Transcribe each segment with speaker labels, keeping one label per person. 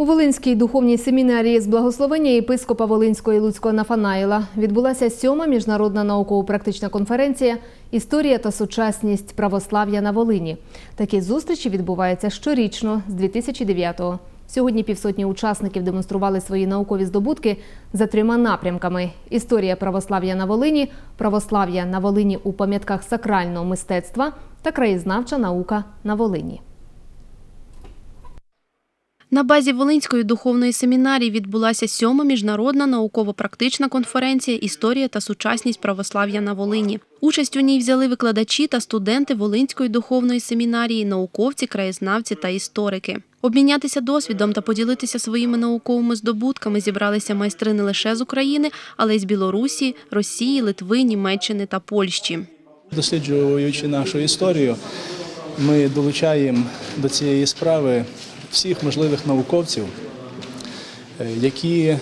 Speaker 1: У Волинській духовній семінарії з благословення єпископа Волинського і Луцького Нафанаїла відбулася сьома міжнародна науково-практична конференція Історія та сучасність православ'я на Волині. Такі зустрічі відбуваються щорічно з 2009-го. Сьогодні півсотні учасників демонстрували свої наукові здобутки за трьома напрямками: історія православ'я на Волині, православ'я на Волині у пам'ятках сакрального мистецтва та краєзнавча наука на Волині.
Speaker 2: На базі Волинської духовної семінарії відбулася сьома міжнародна науково-практична конференція Історія та сучасність православ'я на Волині. Участь у ній взяли викладачі та студенти Волинської духовної семінарії, науковці, краєзнавці та історики. Обмінятися досвідом та поділитися своїми науковими здобутками зібралися майстри не лише з України, але й з Білорусі, Росії, Литви, Німеччини та Польщі.
Speaker 3: Досліджуючи нашу історію, ми долучаємо до цієї справи всіх можливих науковців, е, які е,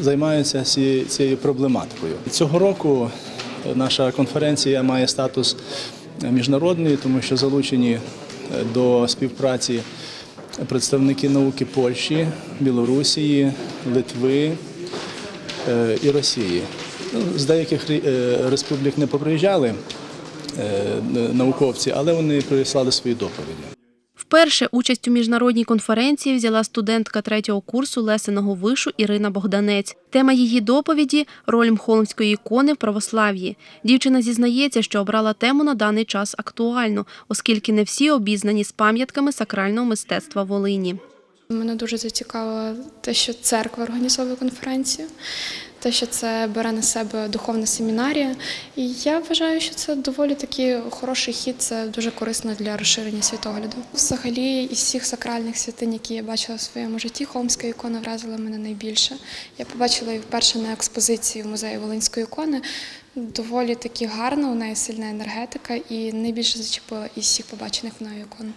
Speaker 3: займаються цією проблематикою. Цього року е, наша конференція має статус міжнародний, тому що залучені до співпраці представники науки Польщі, Білорусії, Литви і Росії. Ну, З деяких республік не поприїжджали науковці, але вони прислали свої доповіді.
Speaker 2: Вперше участь у міжнародній конференції взяла студентка третього курсу Лесеного вишу Ірина Богданець. Тема її доповіді роль мхолмської ікони в православ'ї. Дівчина зізнається, що обрала тему на даний час актуальну, оскільки не всі обізнані з пам'ятками сакрального мистецтва Волині.
Speaker 4: Мене дуже зацікавило те, що церква організовує конференцію, те, що це бере на себе духовна семінарія. І я вважаю, що це доволі такий хороший хід, це дуже корисно для розширення світогляду. Взагалі, із всіх сакральних святинь, які я бачила в своєму житті, холмська ікона вразила мене найбільше. Я побачила її вперше на експозиції в музеї Волинської ікони. Доволі таки гарна, у неї сильна енергетика і найбільше зачепила із всіх побачених мною ікон.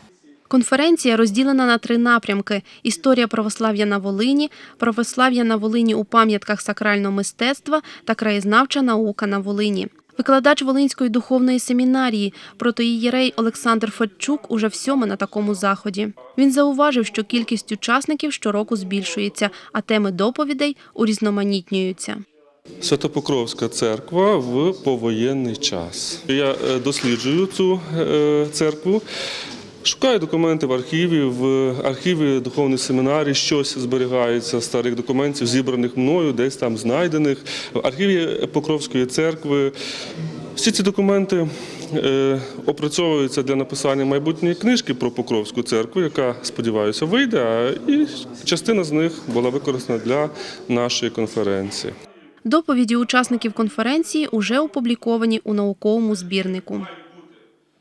Speaker 2: Конференція розділена на три напрямки: історія православ'я на Волині, православ'я на Волині у пам'ятках сакрального мистецтва та краєзнавча наука на Волині. Викладач Волинської духовної семінарії, протоїєрей Олександр Федчук уже всьоме на такому заході. Він зауважив, що кількість учасників щороку збільшується, а теми доповідей урізноманітнюються.
Speaker 5: Святопокровська церква в повоєнний час. Я е, досліджую цю е, церкву. Шукаю документи в архіві. В архіві духовної семінарії щось зберігається старих документів, зібраних мною, десь там знайдених. В архіві Покровської церкви. Всі ці документи е, опрацьовуються для написання майбутньої книжки про Покровську церкву, яка, сподіваюся, вийде. І частина з них була використана для нашої конференції.
Speaker 2: Доповіді учасників конференції уже опубліковані у науковому збірнику.